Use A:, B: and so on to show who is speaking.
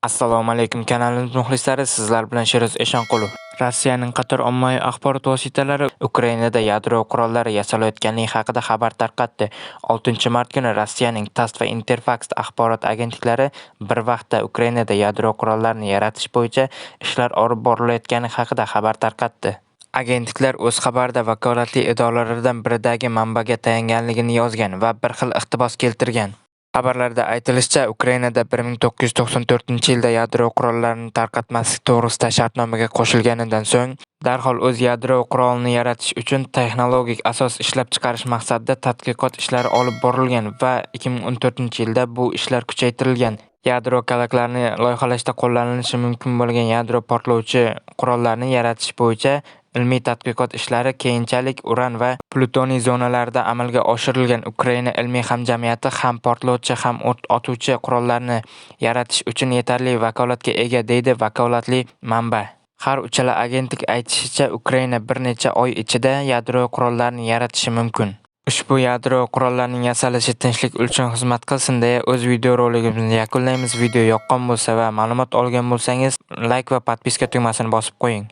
A: Assalomu alaykum kanalimiz muxlislari, sizlar bilan Sheroz Eshonqulov. Rossiyaning qator ommaviy axborot vositalari Ukrainada yadro qurollari yasalayotganligi haqida xabar tarqatdi. 6-mart kuni Rossiyaning TASS va Interfax axborot agentliklari bir vaqtda Ukrainada yadro qurollarini yaratish bo'yicha ishlar olib borilayotgani haqida xabar tarqatdi. Agentliklar o'z xabarida vakolatli idoralardan biridagi manbaga tayanganligini yozgan va bir xil iqtibos keltirgan. Xabarlarda aytilishicha, Ukrainada 1994-yilda yadro qurollarini tarqatmaslik to'g'risida shartnomaga qo'shilganidan so'ng, darhol o'z yadro qurolini yaratish uchun texnologik asos ishlab chiqarish maqsadida tadqiqot ishlari olib borilgan va 2014-yilda bu ishlar kuchaytirilgan. Yadro kalaklarini loyihalashda qo'llanilishi mumkin bo'lgan yadro portlovchi qurollarni yaratish bo'yicha ilmiy tadqiqot ishlari keyinchalik uran va plutoniy zonalarida amalga oshirilgan. Ukraina ilmiy hamjamiyati ham portlovchi, ham o't otuvchi qurollarni yaratish uchun yetarli vakolatga ega, deydi vakolatli manba. Har uchala agentlik aytishicha, Ukraina bir necha oy ichida yadro qurollarini yaratishi mumkin. Ushbu yadro qurollarining yasalishi tinchlik uchun xizmat qilsin deya o'z videorolikimizni yakunlaymiz. Video yoqqan bo'lsa va ma'lumot olgan bo'lsangiz, layk va podpiska tugmasini bosib qo'ying.